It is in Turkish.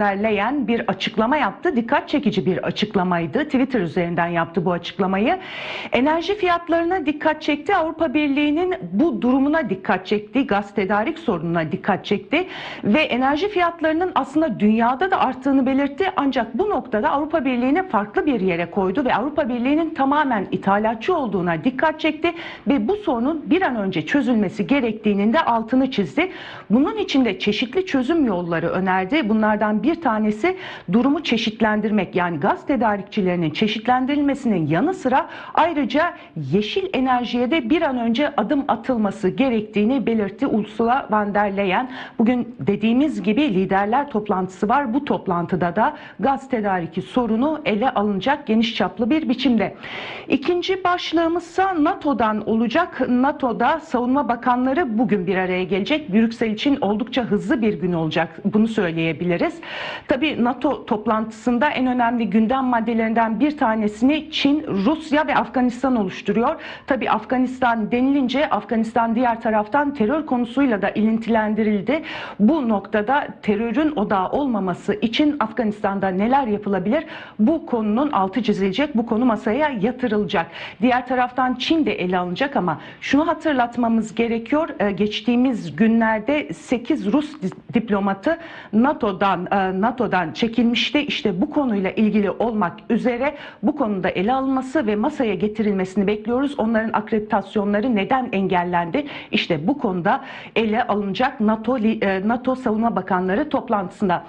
derleyen bir açıklama yaptı. Dikkat çekici bir açıklamaydı. Twitter üzerinden yaptı bu açıklamayı. Enerji fiyatlarına dikkat çekti. Avrupa Birliği'nin bu durumuna dikkat çekti. Gaz tedarik sorununa dikkat çekti. Ve enerji fiyatlarının aslında dünyada da arttığını belirtti. Ancak bu noktada Avrupa Birliği'ni farklı bir yere koydu ve Avrupa Birliği'nin tamamen ithalatçı olduğuna dikkat çekti ve bu sorunun bir an önce çözülmesi gerektiğinin de altını çizdi. Bunun için de çeşitli çözüm yolları önerdi. Bunlardan bir tanesi durumu çeşitlendirmek yani gaz tedarikçilerinin çeşitlendirilmesinin yanı sıra ayrıca yeşil enerjiye de bir an önce adım atılması gerektiğini belirtti Ursula von der Leyen. Bugün dediğimiz gibi liderler toplantısı var. Bu toplantıda da gaz tedariki sorunu ele alınacak geniş çaplı bir biçimde. İkinci başlığımızsa NATO'dan olacak. NATO'da savunma bakanları bugün bir araya gelecek. Brüksel için oldukça hızlı bir gün olacak. Bunu söyleyebiliriz. Tabii NATO toplantısında en önemli gündem maddelerinden bir tanesini Çin, Rusya ve Afganistan oluşturuyor. Tabii Afganistan denilince Afganistan diğer taraftan terör konusuyla da ilintilendirildi. Bu noktada terörün odağı olmaması için Afganistan'da neler yapılabilir? Bu konunun altı çizilecek. Bu konu masaya yatırılacak. Diğer taraftan Çin de ele alınacak ama şunu hatırlatmamız gerekiyor. Ee, Geçtiğimiz günlerde 8 Rus di- diplomatı NATO'dan e, NATO'dan çekilmişti. İşte bu konuyla ilgili olmak üzere bu konuda ele alınması ve masaya getirilmesini bekliyoruz. Onların akreditasyonları neden engellendi? İşte bu konuda ele alınacak NATO e, NATO Savunma Bakanları toplantısında.